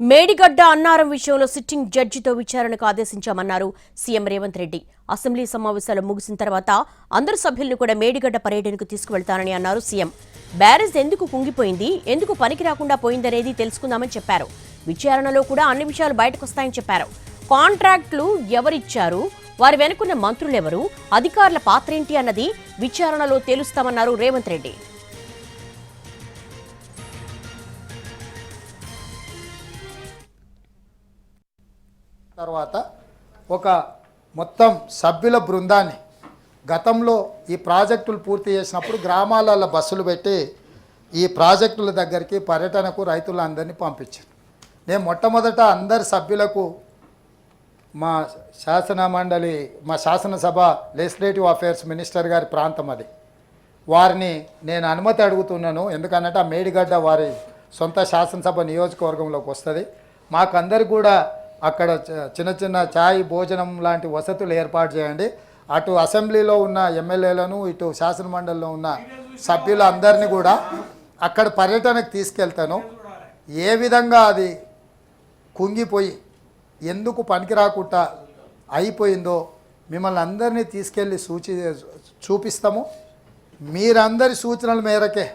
మేడిగడ్డ అన్నారం విషయంలో సిట్టింగ్ జడ్జితో విచారణకు ఆదేశించామన్నారు సీఎం రేవంత్ రెడ్డి. అసెంబ్లీ సమావేశాలు ముగిసిన తర్వాత అందరు సభ్యులను కూడా మేడిగడ్డ పర్యటనకు తీసుకువెళ్తానని అన్నారు సీఎం. బ్యారేజ్ ఎందుకు కుంగిపోయింది? ఎందుకు పనికి రాకుండా పోయిందనేది తెలుసుకుందామని చెప్పారు. విచారణలో కూడా అన్ని విషయాలు బయటకొస్తాయని చెప్పారు. కాంట్రాక్టులు ఎవరిచ్చారు? వారి వెనుకున్న మంత్రులెవరు? అధికారుల పాత్రేంటి అన్నది విచారణలో తేలుస్తామన్నారు రేవంత్ రెడ్డి. తర్వాత ఒక మొత్తం సభ్యుల బృందాన్ని గతంలో ఈ ప్రాజెక్టులు పూర్తి చేసినప్పుడు గ్రామాలలో బస్సులు పెట్టి ఈ ప్రాజెక్టుల దగ్గరికి పర్యటనకు రైతులందరినీ పంపించాను నేను మొట్టమొదట అందరి సభ్యులకు మా శాసన మండలి మా శాసనసభ లెజిస్లేటివ్ అఫేర్స్ మినిస్టర్ గారి ప్రాంతం అది. వారిని నేను అనుమతి అడుగుతున్నాను. ఎందుకనంటే ఆ మేడిగడ్డ వారి సొంత శాసనసభ నియోజకవర్గంలోకి వస్తుంది. మాకందరికి కూడా అక్కడ చ- చిన్న చిన్న ఛాయ్ భోజనం లాంటి వసతులు ఏర్పాటు చేయండి. అటు అసెంబ్లీలో ఉన్న ఎమ్మెల్యేలను ఇటు శాసనమండలిలో ఉన్న సభ్యులందరినీ కూడా అక్కడ పర్యటనకు తీసుకెళ్తాను. ఏ విధంగా అది కుంగిపోయి ఎందుకు పనికి రాకుండా అయిపోయిందో మిమ్మల్ని అందరినీ తీసుకెళ్ళి సూచి చూపిస్తాము. మీరందరి సూచనల మేరకే